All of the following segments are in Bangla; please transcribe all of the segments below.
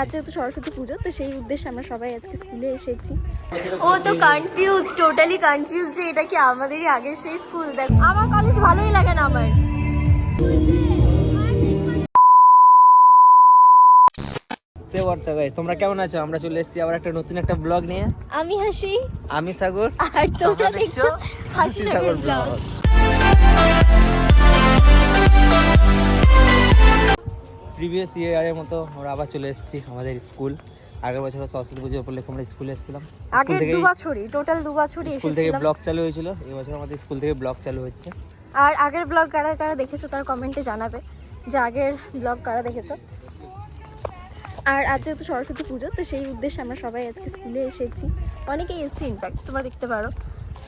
আজ যেহেতু সরস্বতী পুজো তো সেই উদ্দেশ্যে আমরা সবাই আজকে স্কুলে এসেছি। ও তো কনফিউজ টোটালি কনফিউজ যে এটা কি আমাদেরই আগের সেই স্কুল দেখ আমার কলেজ ভালোই লাগে না আমার। সে বার্তা গাইস তোমরা কেমন আছো? আমরা চলে এসেছি আবার একটা নতুন একটা ব্লগ নিয়ে। আমি হাসি। আমি সাগর। আর তোমরা তোমরা দেখছ হাসি সাগর ব্লগ প্রিভিয়াস ইয়ারের মতো আমরা আবার চলে এসেছি আমাদের স্কুল। আগের বছর সরস্বতী পুজো উপলক্ষে আমরা স্কুলে এসেছিলাম। আগের দু বছরই টোটাল দু বছরই স্কুল থেকে ব্লগ চালু হয়েছিল। এই বছর আমাদের স্কুল থেকে ব্লগ চালু হচ্ছে। আর আগের ব্লগ কারা কারা দেখেছ তার কমেন্টে জানাবে যে আগের ব্লগ কারা দেখেছ। আর আজ যেহেতু সরস্বতী পুজো তো সেই উদ্দেশ্যে আমরা সবাই আজকে স্কুলে এসেছি। অনেকেই এসেছি ইনফ্যাক্ট তোমরা দেখতে পারো।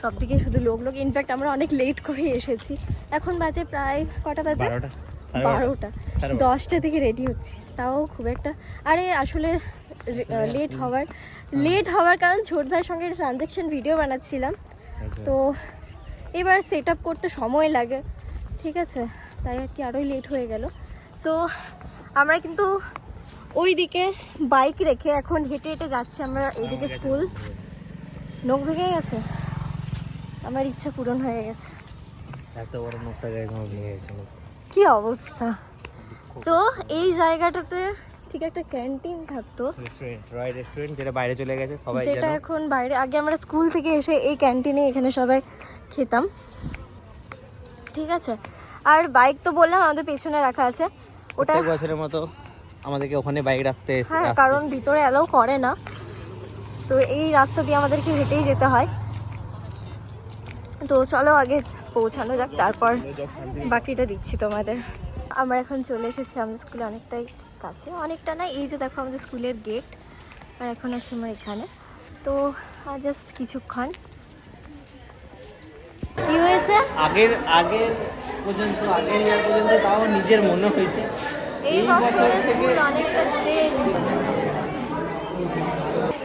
সব দিকে শুধু লোক লোক ইনফ্যাক্ট আমরা অনেক লেট করে এসেছি। এখন বাজে প্রায় কটা বাজে? বারোটা। দশটা থেকে রেডি হচ্ছি। তাও খুব একটা আরে আসলে লেট হওয়ার লেট হওয়ার কারণ ছোট ভাইয়ের সঙ্গে ট্রানজ্যাকশন ভিডিও বানাচ্ছিলাম। তো এবার সেট আপ করতে সময় লাগে। ঠিক আছে? তাই আর কি আরোই লেট হয়ে গেল। সো আমরা কিন্তু ওই দিকে বাইক রেখে এখন হেঁটে হেঁটে যাচ্ছি। আমরা এইদিকে স্কুল নখ ভেঙে গেছে। আমার ইচ্ছা পূরণ হয়ে গেছে। এত বড় আমার ভেঙে গেছে। কি অবস্থা? তো এই জায়গাটাতে ঠিক একটা ক্যান্টিন থাকতো। রেস্টুরেন্ট রয় রেস্টুরেন্ট যেটা বাইরে চলে গেছে সবাই যেটা এখন বাইরে আগে আমরা স্কুল থেকে এসে এই ক্যান্টিনে এখানে সবাই খেতাম। ঠিক আছে? আর বাইক তো বললাম আমাদের পেছনে রাখা আছে। ওটা বছরের মতো আমাদেরকে ওখানে বাইক রাখতে হ্যাঁ কারণ ভিতরে অ্যালাউ করে না। তো এই রাস্তা দিয়ে আমাদেরকে হেঁটেই যেতে হয়। তো চলো আগে পৌঁছানো যাক তারপর বাকিটা দিচ্ছি তোমাদের। আমরা এখন চলে এসেছি আমাদের স্কুলে অনেকটাই কাছে। অনেকটা না এই যে দেখো আমাদের স্কুলের গেট আর এখন আছি আমরা এখানে। তো জাস্ট কিছুক্ষণ। কি হয়েছে? আগের আগের পর্যন্ত আগের ইয়ার পর্যন্ত তাও নিজের মনে হয়েছে। এই এই বছর থেকে- অনেকটা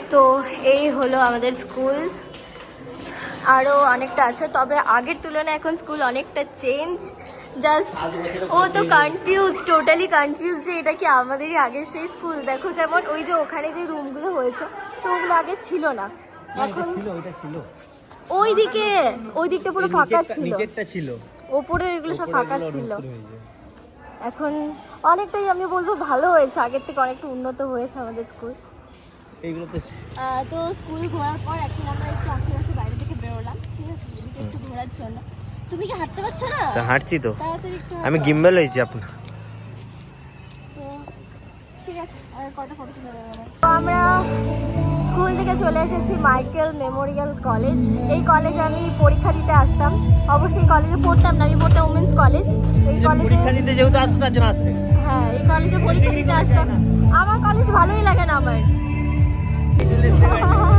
তো এই হলো আমাদের স্কুল। আরও অনেকটা আছে তবে আগের তুলনায় এখন স্কুল অনেকটা চেঞ্জ জাস্ট ও তো কনফিউজ টোটালি কনফিউজ যে এটা কি আমাদেরই আগের সেই স্কুল। দেখো যেমন ওই যে ওখানে যে রুমগুলো হয়েছে তো ওগুলো আগে ছিল না। এখন ছিল ওইটা ওই দিকে ওই দিকটা পুরো ফাঁকা ছিল। ছিল। ওপরের এগুলো সব ফাঁকা ছিল। এখন অনেকটাই আমি বলব ভালো হয়েছে আগের থেকে অনেকটা উন্নত হয়েছে আমাদের স্কুল। এইগুলো তো স্কুল ঘোরার পর এখন আমরা একটু আশেপাশে বাইরে বেরোলাম ঠিক আছে? এদিকে একটু ঘোরার জন্য। তুমি কি হাঁটতে পারছ না? তা হাঁটছি তো। তাড়াতাড়ি একটু আমি। গিম্বেল হয়েছি আপনার তো ঠিক আছে আর কটা ফটো তুলে দেবো আমার। স্কুল থেকে চলে এসেছি মাইকেল মেমোরিয়াল কলেজ। এই কলেজে আমি পরীক্ষা দিতে আসতাম। অবশ্যই কলেজে পড়তাম না আমি পড়তাম উমেন্স কলেজ এই কলেজে পরীক্ষা দিতে যেহেতু আসতে তার জন্য আসবে। হ্যাঁ এই কলেজে পরীক্ষা দিতে আসতাম। আমার কলেজ ভালোই লাগে না আমার।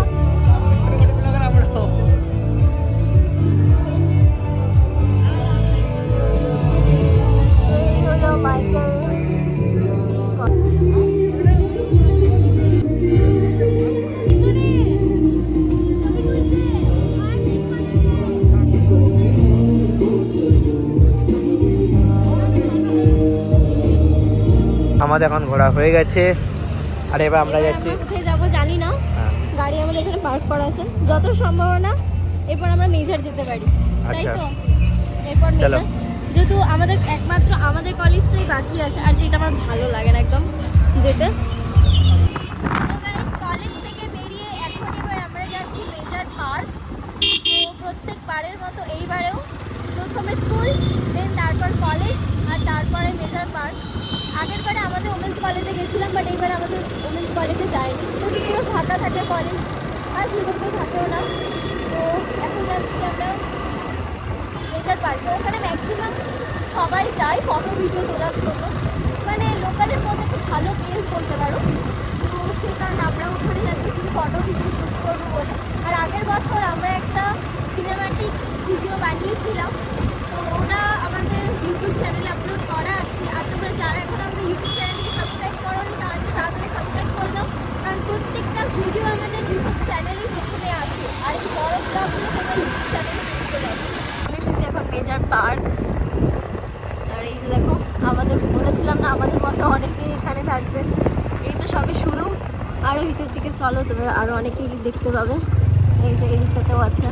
আমাদের এখন ঘোরা হয়ে গেছে। আর এবার আমরা যাচ্ছি কোথায় যাব জানি না। হ্যাঁ, গাড়ি আমাদের এখানে পার্ক করা আছে। যত সম্ভাবনা এরপর আমরা মেজার যেতে পারি। তাই আচ্ছা। তো? এরপর চলো। যেহেতু আমাদের একমাত্র আমাদের কলেজটাই বাকি আছে আর যেটা আমার ভালো লাগে না একদম যেতে। কলেজ থেকে বেরিয়ে এখন এবার আমরা যাচ্ছি মেজার পার্ক তো প্রত্যেকবারের মতো এইবারেও প্রথমে স্কুল দেন তারপর কলেজ আর তারপরে মেজার পার্ক আগের বারে আমাদের ওমেন্স কলেজে গেছিলাম বাট এইবার আমাদের ওমেন্স কলেজে যাইনি তো পুরো ফাঁকা থাকে কলেজ আর সেরকম তো থাকেও না। তো এখন যাচ্ছি আমরা মেজার পার্কে ওখানে ম্যাক্সিমাম সবাই যায় ফটো ভিডিও তোলার জন্য। মানে লোকালের মধ্যে একটু ভালো প্লেস বলতে পারো। তো সেই কারণে আমরা ওখানে যাচ্ছি, কিছু ফটো ভিডিও শ্যুট করব বলে। আর আগের বছর আমরা একটা সিনেমাটিক ভিডিও বানিয়েছিলাম তো ওটা আমাদের ইউটিউব চ্যানেলে আপলোড করা আছে আর তোমরা যারা এখন আমাদের ইউটিউব চ্যানেলকে সাবস্ক্রাইব করো তারা একটু তাড়াতাড়ি সাবস্ক্রাইব করে দাও কারণ প্রত্যেকটা ভিডিও আমাদের ইউটিউব চ্যানেলেই প্রথমে আসে আর এই বড় ব্লগগুলো তোমরা ইউটিউব চ্যানেলে দেখতে পাবে চলে মেজার পার্ক। আর এই যে দেখো, আমাদের বলেছিলাম না, আমাদের মতো অনেকেই এখানে থাকবে। এই তো সবে শুরু। আরও ভিতর দিকে চলো, তোমরা আরও অনেকেই দেখতে পাবে। এই যে এই দিকটাতেও আছে।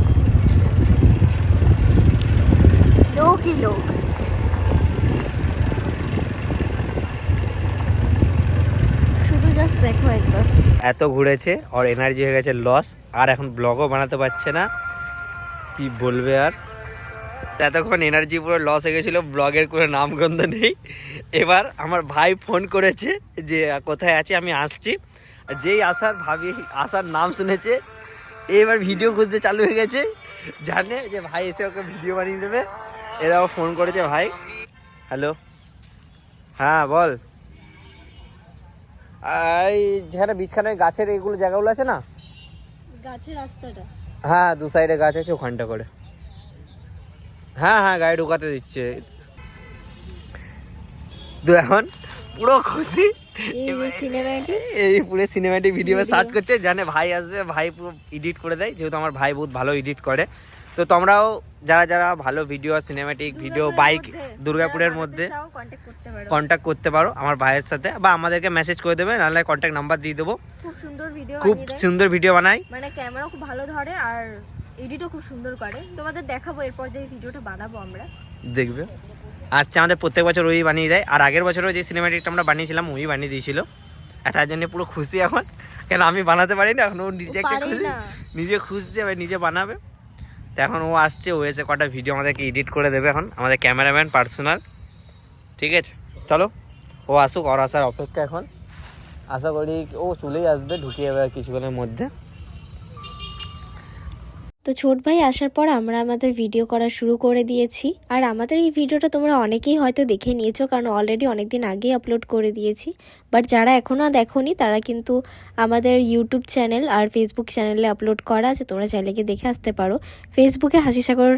লোকই লোক। এত ঘুরেছে আর এনার্জি হয়ে গেছে লস আর এখন ব্লগও বানাতে পারছে না। কি বলবে আর? এতক্ষণ এনার্জি পুরো লস হয়ে গেছিল ব্লগের কোনো নামগন্ধ নেই। এবার আমার ভাই ফোন করেছে যে কোথায় আছে? আমি আসছি। যেই আসার ভাবি আসার নাম শুনেছে এবার ভিডিও খুঁজতে চালু হয়ে গেছে। জানে যে ভাই এসে ওকে ভিডিও বানিয়ে দেবে। এরা ফোন করেছে ভাই। হ্যালো হ্যাঁ বল। এই যেখানে বিছখানে গাছের এগুলো জায়গাগুলো আছে না? গাছের রাস্তাটা। হ্যাঁ দু সাইডে গাছ আছে ওখানটা করে। হ্যাঁ হ্যাঁ গাড়ি ঢুকাতে দিচ্ছে। তো এখন পুরো খুশি। এই পুরো সিনেমাটিক ভিডিও সার্চ করছে জানে ভাই আসবে ভাই পুরো এডিট করে দেয় যেহেতু আমার ভাই বহুত ভালো এডিট করে। তো তোমরাও যারা যারা ভালো ভিডিও সিনেমাটিক ভিডিও বাইক দুর্গাপুরের মধ্যে কন্ট্যাক্ট করতে পারো। কন্ট্যাক্ট করতে পারো আমার ভাইয়ের সাথে বা আমাদেরকে মেসেজ করে দেবে নাহলে কন্ট্যাক্ট নাম্বার দিয়ে দেবো। খুব সুন্দর ভিডিও খুব সুন্দর ভিডিও বানাই মানে ক্যামেরা খুব ভালো ধরে আর এডিটও খুব সুন্দর করে। তোমাদের দেখাবো এরপর যে ভিডিওটা বানাবো আমরা। দেখবে। আসছে আমাদের প্রত্যেক বছর ওই বানিয়ে দেয়। আর আগের বছরও যে সিনেমাটিকটা আমরা বানিয়েছিলাম ওই বানিয়ে দিয়েছিল। আর তার জন্য পুরো খুশি এখন। কেন আমি বানাতে পারি না? এখন ও নিজে একটা খুশি। নিজে খুঁজছে এবার নিজে বানাবে। তো এখন ও আসছে ও এসে কটা ভিডিও আমাদেরকে এডিট করে দেবে এখন। আমাদের ক্যামেরাম্যান পার্সোনাল ঠিক আছে? চলো। ও আসুক ওর আসার অপেক্ষা এখন। আশা করি ও চলেই আসবে ঢুকিয়ে যাবে আর কিছুক্ষণের মধ্যে। তো ছোট ভাই আসার পর আমরা আমাদের ভিডিও করা শুরু করে দিয়েছি। আর আমাদের এই ভিডিওটা তোমরা অনেকেই হয়তো দেখে নিয়েছো, কারণ অলরেডি অনেকদিন আগেই আপলোড করে দিয়েছি। বাট যারা এখনও দেখোনি, তারা কিন্তু আমাদের ইউটিউব চ্যানেল আর ফেসবুক চ্যানেলে আপলোড করা আছে, তোমরা চাইলে গিয়ে দেখে আসতে পারো। ফেসবুকে হাসি সাগর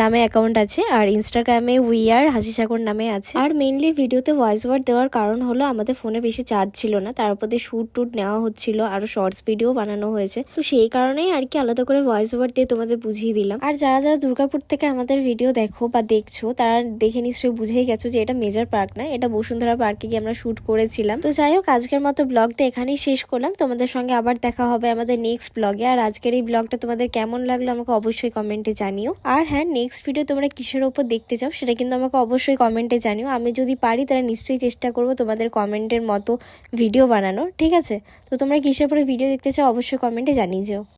নামে অ্যাকাউন্ট আছে, আর ইনস্টাগ্রামে উই আর হাসি সাগর নামে আছে। আর মেইনলি ভিডিওতে ভয়েস ওভার দেওয়ার কারণ হলো, আমাদের ফোনে বেশি চার্জ ছিল না, তার উপর দিয়ে শ্যুট টুট নেওয়া হচ্ছিল আরও শর্টস ভিডিও বানানো হয়েছে। তো সেই কারণেই আর কি আলাদা করে ভয়েস দিয়ে তোমাদের বুঝিয়ে দিলাম। আর যারা যারা দুর্গাপুর থেকে আমাদের ভিডিও দেখো বা দেখছ, তারা দেখে নিশ্চয়ই বুঝেই গেছো যে এটা মেজর পার্ক না, এটা বসুন্ধরা পার্কে গিয়ে আমরা শ্যুট করেছিলাম। তো যাই হোক, আজকের মতো ব্লগটা এখানেই শেষ করলাম। তোমাদের সঙ্গে আবার দেখা হবে আমাদের নেক্সট ব্লগে আর আজকের এই ব্লগটা তোমাদের কেমন লাগল আমাকে অবশ্যই কমেন্টে জানিও। আর হ্যাঁ নেক্সট ভিডিও তোমরা কিসের ওপর দেখতে চাও সেটা কিন্তু আমাকে অবশ্যই কমেন্টে জানিও। আমি যদি পারি, তাহলে নিশ্চয়ই চেষ্টা করব তোমাদের কমেন্টের মতো ভিডিও বানানোর, ঠিক আছে? তো তোমরা কিসের উপরে ভিডিও দেখতে চাও, অবশ্যই কমেন্টে জানিয়ে যেও।